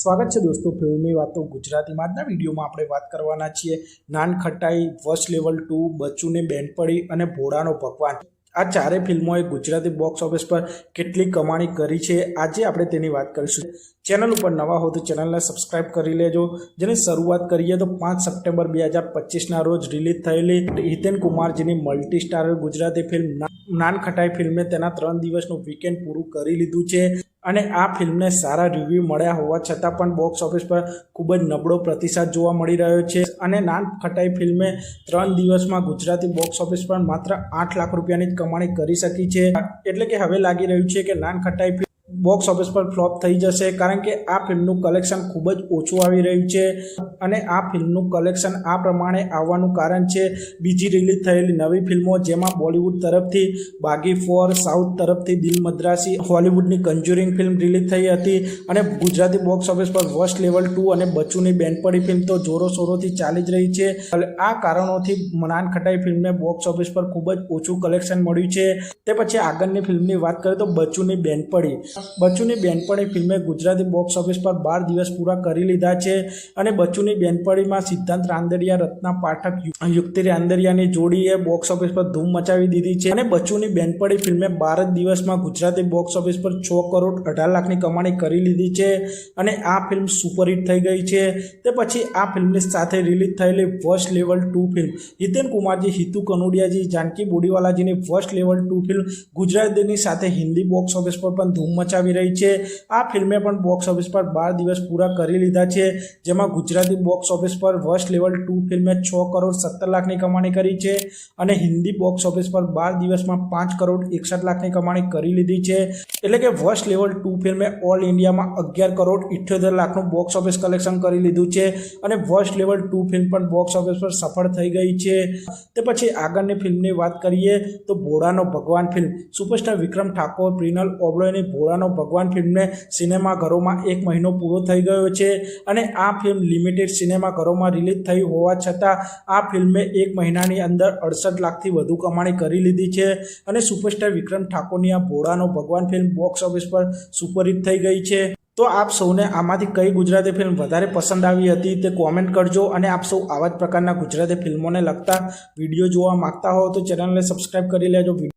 સ્વાગત છે દોસ્તો, ફિલ્મી વાતો ગુજરાતીમાં. આજના વિડીયોમાં આપણે વાત કરવાના છીએ Naan Khatai first level two, બચ્ચુની બેનપડી અને ભોળાનો ભગવાન આ ચારેય ફિલ્મોએ ગુજરાતી બોક્સ ઓફિસ પર કેટલી કમાણી કરી છે, આજે આપણે તેની વાત કરીશું. ચેનલ ઉપર નવા હો તો ચેનલને સબસ્ક્રાઇબ કરી લેજો. જેની શરૂઆત કરીએ તો પાંચ સપ્ટેમ્બર બે હજાર પચીસના રોજ રિલીઝ થયેલી Hiten કુમારજીની multi star Gujarati film Naan Khatai ફિલ્મે તેના ત્રણ દિવસનું વીકેન્ડ પૂરું કરી લીધું છે. અને આ ફિલ્મને સારા રિવ્યૂ મળ્યા હોવા છતાં પણ બોક્સ ઓફિસ પર ખૂબ જ નબળો પ્રતિસાદ જોવા મળી રહ્યો છે. અને નાન ખટાઈ ફિલ્મે ત્રણ દિવસમાં ગુજરાતી બોક્સ ઓફિસ પર માત્ર આઠ લાખ રૂપિયાની કમાણી કરી શકી છે. એટલે કે હવે લાગી રહ્યું છે કે નાન ખટાઈ બોક્સ ઓફિસ પર ફ્લોપ થઈ જશે, કારણ કે આ ફિલ્મનું કલેક્શન ખૂબ જ ઓછું આવી રહ્યું છે અને આ ફિલ્મનું કલેક્શન આ પ્રમાણે આવવાનું કારણ છે બીજી રિલીઝ થયેલી નવી ફિલ્મો જેમાં બોલિવૂડ તરફથી બાગી ફોર, સાઉથ તરફથી દિલ મદ્રાસી, હોલિવૂડની કંજુરિંગ ફિલ્મ રિલીઝ થઈ હતી અને ગુજરાતી બોક્સ ઓફિસ પર વર્સ્ટ લેવલ ટુ અને બચ્ચુની બેનપડી ફિલ્મ તો જોરો શોરોથી ચાલી જ રહી છે. આ કારણોથી મનાન ખટાઈ ફિલ્મને બોક્સ ઓફિસ પર ખૂબ જ ઓછું કલેક્શન મળ્યું છે. તે પછી આગળની ફિલ્મની વાત કરીએ તો બચ્ચુની બેનપડી બચ્ચુની બેનપણી ફિલ્મે ગુજરાતી બોક્સ ઓફિસ પર બાર દિવસ પૂરા કરી લીધા છે અને બચ્ચુની બેનપણીમાં સિદ્ધાંત રાંદરિયા, રત્ના પાઠક યુક્તિ રાંદરિયાની જોડીએ બોક્સ ઓફિસ પર ધૂમ મચાવી દીધી છે અને બચ્ચુની બેનપણી ફિલ્મે બાર જ દિવસમાં ગુજરાતી બોક્સ ઓફિસ પર છ કરોડ અઢાર લાખની કમાણી કરી લીધી છે અને આ ફિલ્મ સુપરહિટ થઈ ગઈ છે. તે પછી આ ફિલ્મની સાથે રિલીઝ થયેલી first level two film, Hiten Kumar ji, Hitu કનોડિયાજી, Janki બોડીવાલાજીની ફર્સ્ટ લેવલ ટુ ફિલ્મ ગુજરાતીની સાથે હિન્દી બોક્સ ઓફિસ પર પણ ધૂમ મચાવી રહી છે. આ ફિલ્મે પણ બોક્સ ઓફિસ પર બાર દિવસ પૂરા કરી લીધા છે. જેમાં ગુજરાતી બોક્સ ઓફિસ પર વર્સ્ટ લેવલ ટુ ફિલ્મે છ કરોડ સત્તર લાખની કમાણી કરી છે અને હિન્દી બોક્સ ઓફિસ પર બાર દિવસમાં પાંચ કરોડ એકસઠ લાખની કમાણી કરી લીધી છે. એટલે કે વર્સ્ટ લેવલ ટુ ફિલ્મે ઓલ ઇન્ડિયામાં અગિયાર કરોડ ઇઠ્યોતેર લાખનું બોક્સ ઓફિસ કલેક્શન કરી લીધું છે અને વર્સ્ટ લેવલ ટુ ફિલ્મ પણ બોક્સ ઓફિસ પર સફળ થઈ ગઈ છે. તે પછી આગળની ફિલ્મની વાત કરીએ તો ભોળાનો ભગવાન ફિલ્મ. સુપરસ્ટાર વિક્રમ ઠાકોર, પ્રિનલ ઓબરોયની ભોળાનો ભગવાન ફિલ્મને સિનેમાઘરોમાં એક મહિનો પૂરો થઈ ગયો છે અને આ ફિલ્મ લિમિટેડ સિનેમાઘરોમાં રિલીઝ થઈ હોવા છતાં આ ફિલ્મે એક મહિનાની અંદર અડસઠ લાખથી વધુ કમાણી કરી લીધી છે અને સુપરસ્ટાર વિક્રમ ઠાકોરની આ Bholano Bhagwan film box office પર સુપરહિટ થઈ ગઈ છે. તો આપ સૌને આમાંથી કઈ ગુજરાતી ફિલ્મ વધારે પસંદ આવી હતી તે કોમેન્ટ કરજો અને આપ સૌ આવા જ પ્રકારના ગુજરાતી ફિલ્મોને લગતા વીડિયો જોવા માગતા હો તો ચેનલને સબસ્ક્રાઈબ કરી લેજો.